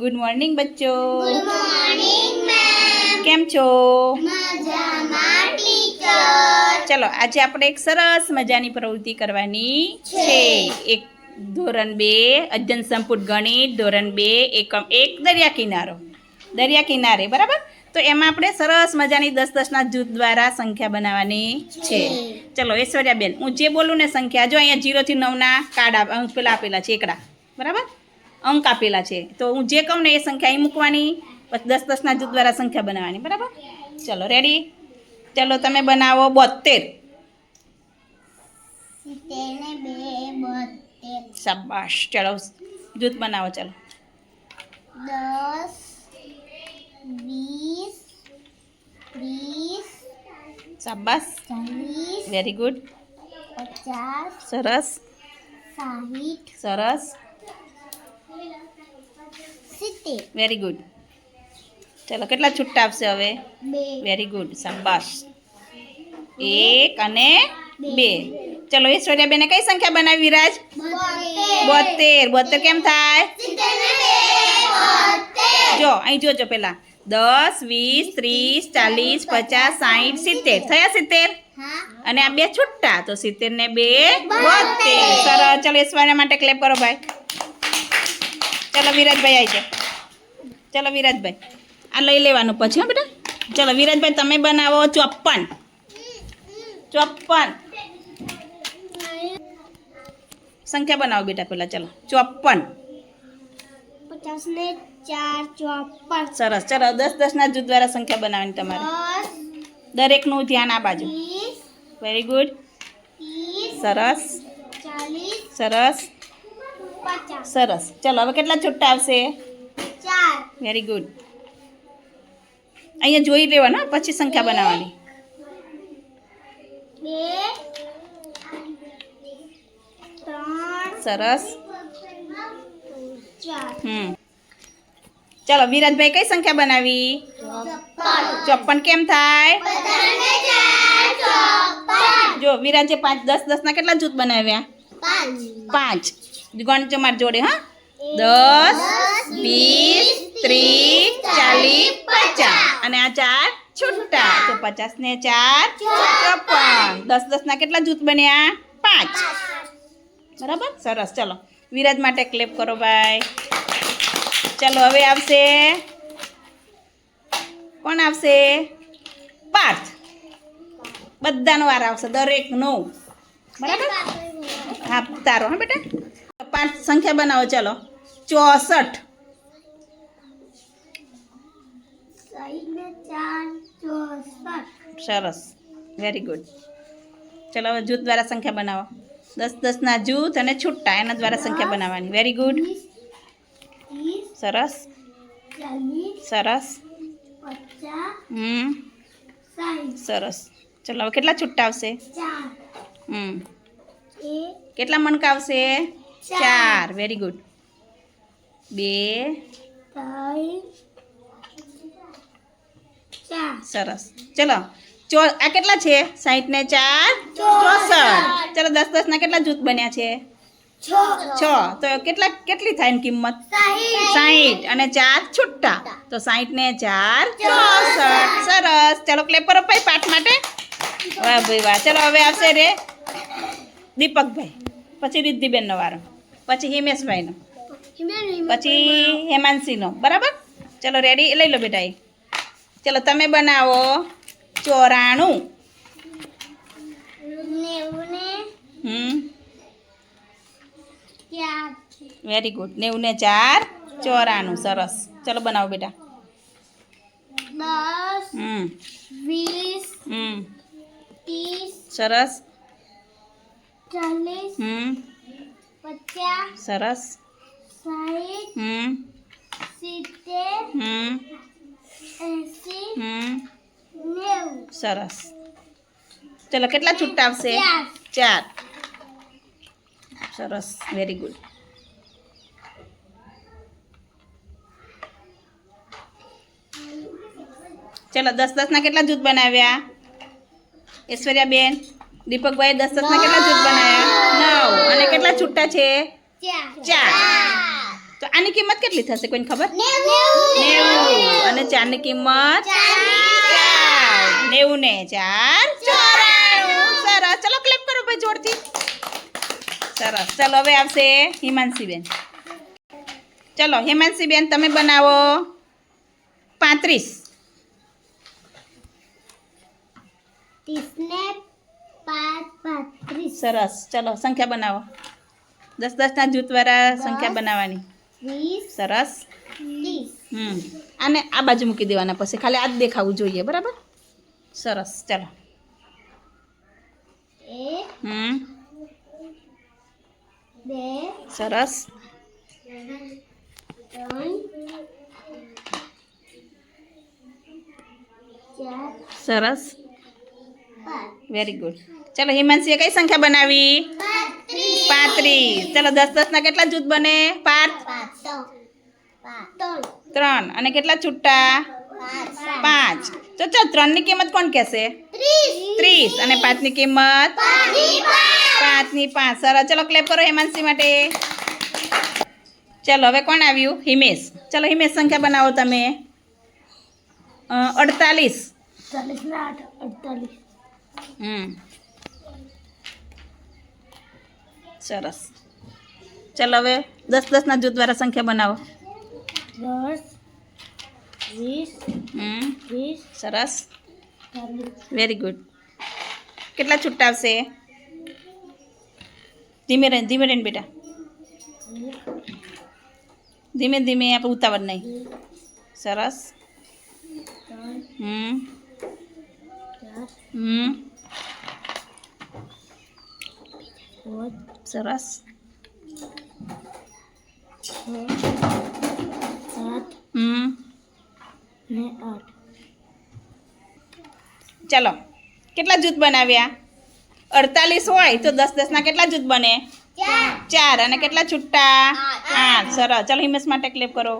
Good morning બચ્ચો. કેમ છો? ચલો આજે આપણે એક સરસ મજાની પ્રવૃત્તિ કરવાની છે. એક ધોરણ બે અધ્યયન સંપુટ ગણિત ધોરણ બે એકમ એક દરિયા કિનારો. દરિયા કિનારે બરાબર? તો એમાં આપણે સરસ મજાની દસ દસના જૂથ દ્વારા સંખ્યા બનાવવાની છે. ચલો ઐશ્વર્યાબેન હું જે બોલું ને સંખ્યા જો અહીંયા જીરોથી નવના કાર્ડ પેલા આપેલા છે એકડા. બરાબર? અંક આપેલા છે. તો હું જે કહું ને એ સંખ્યા અહીં મૂકવાની પછી દસ દસના જૂથ દ્વારા સંખ્યા બનાવવાની. બરાબર? ચલો રેડી ચલો તમે બનાવો બોતેર શાબાશ. ચલો જૂથ બનાવો ચલો. દસ વીસ વીસ શાબાશ. વેરી ગુડ પચાસ સરસ. સાહીઠ સરસ. વેરી ગુડ ચલો કેટલા છુટ્ટા આવશે હવે? વેરી ગુડ શાબાશ. એક અને બે. ચલો ઐશ્વર્યાબેને કઈ સંખ્યા બનાવી વિરાજ બોતેર. બોતેર. કેમ થાય? જો અહીં જોજો પેલા. દસ વીસ ત્રીસ ચાલીસ પચાસ સાઠ સિત્તેર. થયા સિત્તેર? અને આ બે છુટ્ટા તો સિત્તેર ને બે બોતેર. સરસ. ચલો ઈશ્વર્યા માટે ક્લેપ કરો ભાઈ. ચલો વિરાજભાઈ આવી જાઓ ચલો વિરાજભાઈ આ લઈ લેવાનું પછી હા બેટા. ચલો વિરાજભાઈ તમે બનાવો ચોપ્પન. ચોપ્પન. સંખ્યા બનાવો બેટા પેલા ચલો. ચોપ્પન. પચાસ ને ચાર ચોપન સરસ ચલો. દસ દસના જૂથ દ્વારા સંખ્યા બનાવવાની તમારે. દસ દરેકનું ધ્યાન આ બાજુ. વેરી ગુડ સરસ. સરસ. સરસ. ચલો હવે કેટલા છુટ્ટા આવશે? વેરી ગુડ અહીંયા જોઈ લેવાના પછી સંખ્યા બનાવવાની. સરસ. હમ. ચલો વિરાજભાઈ કઈ સંખ્યા બનાવી? ચોપન. કેમ થાય? જો વિરાજે પાંચ દસ દસના કેટલા જૂથ બનાવ્યા? પાંચ. ગણજો મારી જોડે હા? દસ વીસ ત્રીસ, ચાલીસ, પચાસ. અને આ ચાર છૂટા. તો પચાસ ને ચાર ચોપન દસ દસના કેટલા જૂથ બન્યા? પાંચ. બરાબર? સરસ. ચલો. વિરાજ માટે ક્લેપ કરો, ભાઈ. ચલો, હવે આવશે. કોણ આવશે? પાર્થ. બધાનો વાર આવશે. દરેકનો. બરાબર? હા, તારો, હા, બેટા. પાંચ સંખ્યા બનાવો. ચલો. ચોસઠ ચાર ચોસઠ સરસ. વેરી ગુડ ચલો હવે જૂથ દ્વારા સંખ્યા બનાવો. દસ દસના જૂથ અને છૂટા એના દ્વારા સંખ્યા બનાવવાની. વેરી ગુડ સરસ. સરસ. હમ. સરસ. ચલો હવે કેટલા છૂટા આવશે? હમ. કેટલા મણકા આવશે? ચાર. વેરી ગુડ બે ત્રણ સરસ. ચલો ચો આ કેટલા છે? સાહીઠ ને ચાર? ચોસઠ. ચલો દસ દસ ના કેટલા જૂથ બન્યા છે? છ. તો કેટલા કેટલી થાય એની કિંમત? સાહીઠ. અને ચાર છુટ્ટા તો સાહીઠ ને ચાર ચોસઠ. સરસ. ચલો ક્લેપર ભાઈ પાઠ માટે. વાહ ભાઈ વાહ. ચલો હવે આવશે રે દીપકભાઈ. પછી રિદ્ધિબેનનો વારો. પછી હિમેશભાઈનો. પછી હેમાંશીનો. બરાબર? ચલો રેડી લઈ લો બેટા એ. ચલો તમે બનાવો ચોરાણું. વેરી ગુડ નેવું ને ચાર ચોરાણું. સરસ. ચલો બનાવો બેટા. દસ વીસ ત્રીસ સરસ. ચાલીસ પચાસ સરસ. સાઠ હમ. સિત્તેર હમ. સરસ. ચલો કેટલા છૂટા આવશે? ચાર. સરસ. વેરી ગુડ ચલો દસ દસના કેટલા જૂથ બનાવ્યા? ઐશ્વર્યા બેન દીપકભાઈ દસ દસના કેટલા જૂથ બનાવ્યા? નવ. અને કેટલા છૂટા છે? ચાર. તો આની કિંમત કેટલી થશે? કોઈને ખબર? ચારની કિંમત નેવું ને ચાર સરસ. ચલો ક્લેપ કરો ભાઈ જોરથી. સરસ. ચલો હવે આવશે હિમાંશીબેન. ચલો હિમાંશીબેન તમે બનાવો. પાંત્રીસ. સરસ. ચલો સંખ્યા બનાવો. દસ દસના જૂથવાળા સંખ્યા બનાવવાની. સરસ. ત્રીસ. હમ. આને આ બાજુ મૂકી દેવાના પછી ખાલી આ જ દેખાવું જોઈએ બરાબર? સરસ ચાલો. હમ. સરસ. સરસ. વેરી ગુડ ચલો હિમાંશીએ કઈ સંખ્યા બનાવી? પાંત્રીસ. ચાલો દસ દસના કેટલા જૂથ બને? પાંચ ત્રણ. અને કેટલા છૂટા? પાંચ. તો ચાલ, ત્રણની કિંમત કોણ કહેશે? ત્રીસ. અને પાંચની કિંમત? પાંચની પાંચ. સરસ ચલો ક્લેપ કરો હેમાંશી માટે. ચલો, હવે કોણ આવ્યું? હિમેશ. ચલો, હિમેશ સંખ્યા બનાવો તમે. અડતાલીસ. હમ. સરસ. ચલો, હવે દસ દસના જૂથ દ્વારા સંખ્યા બનાવો. દસ વીસ વીસ સરસ. વેરી ગુડ કેટલા છૂટા આવશે? ધીમે રહે ધીમે રહીને બેટા. ધીમે ધીમે આપણે ઉતાવળ નહીં. સરસ. હમ. હમ. સરસ છ સાત હમ ને આઠ ચલો કેટલા જૂથ બનાવ્યા? અડતાલીસ હોય તો દસ દસના કેટલા જૂથ બને? ચાર. અને કેટલા છૂટા? આઠ. સરસ. ચલો હિમેશ માટે ક્લેપ કરો.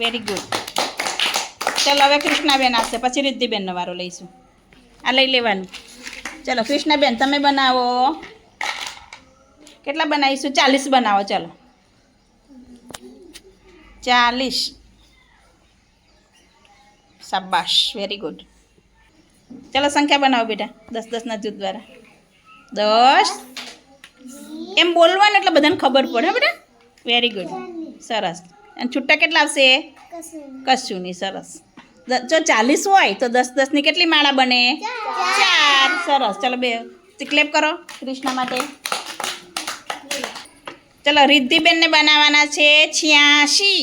વેરી ગુડ ચલો હવે કૃષ્ણાબેન આવશે. પછી રિદ્ધિબેનનો વારો લઈશું. આ લઈ લેવાનું. ચલો કૃષ્ણાબેન તમે બનાવો. કેટલા બનાવીશું? ચાલીસ બનાવો. ચલો. ચાલીસ. શાબાશ. વેરી ગુડ ચલો સંખ્યા બનાવો બેટા. દસ દસના જૂથ દ્વારા. દસ. એમ બોલવાનું એટલે બધાને ખબર પડે બેટા. વેરી ગુડ સરસ. અને છૂટા કેટલા આવશે? કશું નહીં સરસ જો ચાલીસ હોય તો દસ દસની કેટલી માળા બને? ચાર. સરસ. ચલો બે. ક્લેપ કરો કૃષ્ણ માટે. ચલો રિદ્ધિબેનને બનાવવાના છે છ્યાસી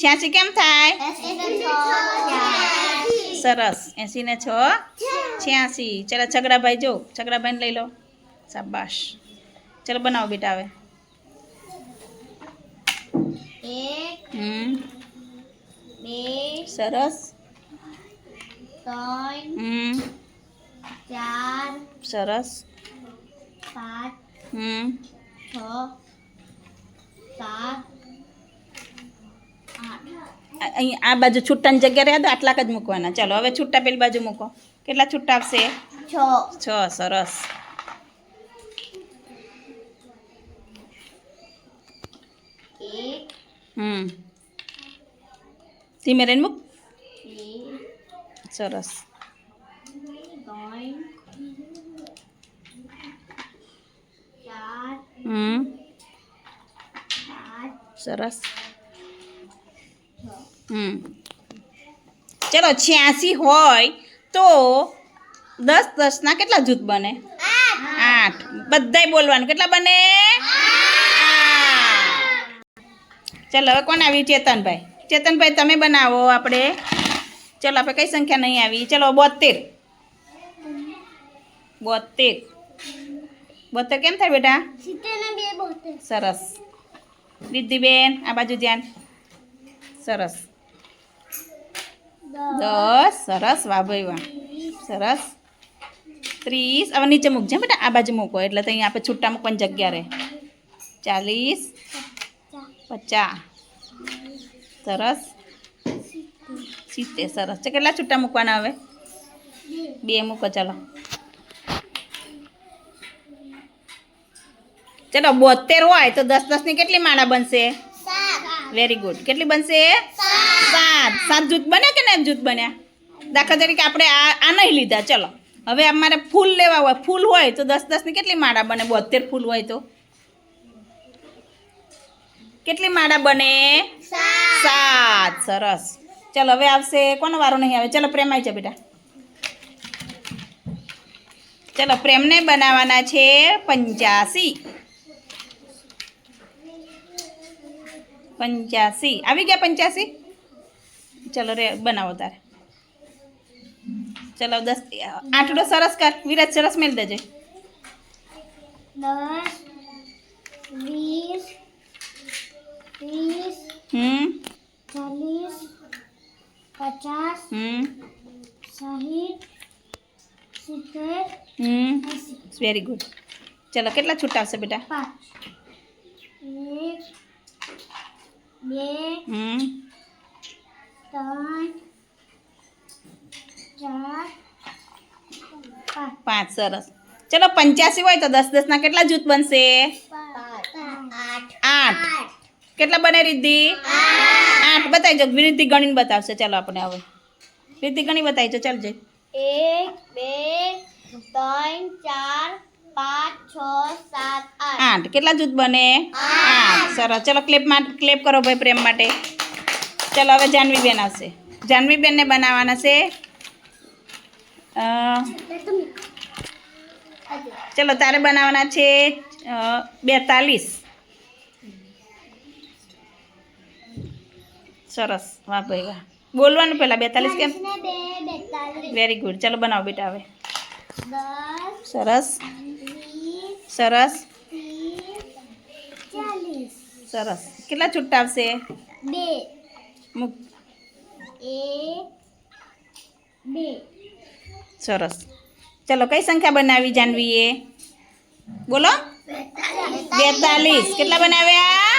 છ્યાસી કેમ થાય? સરસ. એસી ને છ. છ્યાસી ચલો છગડાભાઈ જો. છગડાભાઈને લઈ લો. શાબાશ. ચલો બનાવો બેટા હવે. સરસ. ચાર સરસ. પાંચ છ સાત અહીં આ બાજુ છૂટાની જગ્યા રહ્યા તો આટલાક જ મૂકવાના. ચાલો હવે છૂટા પેલી બાજુ મૂકો. કેટલા છૂટા આવશે? છ. છ સરસ. એક. હમ. ધીમે રહીને મૂક. બે. સરસ. ત્રણ. ચાર. હમ. પાંચ. સરસ. છ હમ ચલો છ્યાસી હોય તો દસ દસના કેટલા જૂથ બને? આઠ. બધાય બોલવાનું. કેટલા બને? ચલો હવે કોણ આવ્યું? ચેતનભાઈ. ચેતનભાઈ તમે બનાવો આપણે. ચલો આપણે કઈ સંખ્યા નહીં આવી? ચલો બોતેર. બોતેર. બોતેર કેમ થાય બેટા? સરસ. રિદ્ધિબેન આ બાજુ ધ્યાન. સરસ. દસ. સરસ વાહ ભાઈ વાહ. સરસ. ત્રીસ. હવે નીચે મૂકજે બેટા આ બાજુ મૂકો એટલે ત્યાં આપણે છૂટા મૂકવાની જગ્યા રહે. ચાલીસ. પચાસ. સરસ. સિત્તેર. સરસ. છે કેટલા છૂટા મૂકવાના હવે? બે મૂકો ચાલો. ચલો બોતેર હોય તો દસ દસની કેટલી માળા બનશે? Very good. કેટલી બનશે? સાત. સાત. જૂથ બન્યા કે જૂથ બન્યા? દાખલા તરીકે આપણે આ આ નહીં લીધા ચલો. હવે અમારે ફૂલ લેવા હોય ફૂલ હોય તો દસ દસની કેટલી માળા બને? બોતેર ફૂલ હોય તો. કેટલી માળા બને? સાત. સરસ. ચલો હવે આવશે કોનો વારો નહીં આવે? ચલો પ્રેમ આવી જા બેટા. ચલો પ્રેમને બનાવવાના છે પંચ્યાસી. પંચ્યાસી. આવી ગયા પંચ્યાસી? ચલો રે બનાવો તારે. ચલો દસ આઠડો સરસ કર. વિરાજ સરસ મેળ દેજે. દસ વીસ ત્રીસ હમ. ચાલીસ પચાસ હમ. સાહીઠ સિત્તેર હમ. વેરી ગુડ ચલો કેટલા છૂટા આવશે બેટા? પાંચ. એક બે હમ. ત્રણ ચાર પાંચ. સરસ. ચલો પંચ્યાસી હોય તો દસ દસ ના કેટલા જૂથ બનશે? આઠ. કેટલા બને રિદ્ધિ? આઠ. બતાવી જો રિદ્ધિ ગણીને બતાવશે. ચાલો આપણે હવે. રિદ્ધિ ગણી બતાવી જો ચાલ જઈ એક બે ત્રણ ચાર પાંચ છ સાત આઠ. કેટલા જૂથ બને? આઠ. સરસ. ચલો ક્લેપ માટે ક્લેપ કરો ભાઈ પ્રેમ માટે. ચલો હવે જાનવીબેન આવશે. જાનવીબેનને બનાવવાના છે. ચલો તારે બનાવવાના છે બેતાલીસ. સરસ. વાહ ભાઈ વાહ. બોલવાનું પહેલાં બેતાલીસ કેમ? વેરી ગુડ ચલો બનાવો બેટા હવે. સરસ. સરસ. સરસ. કેટલા છૂટા આવશે? બે. મૂક સરસ ચલો કઈ સંખ્યા બનાવી જાનવી એ બોલો. બેતાલીસ. કેટલા બનાવ્યા?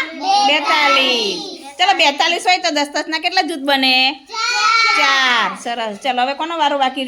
બેતાલીસ. ચલો બેતાલીસ હોય તો દસ દસના કેટલા જૂથ બને? ચાર. સરસ. ચલો હવે કોનો વારો બાકી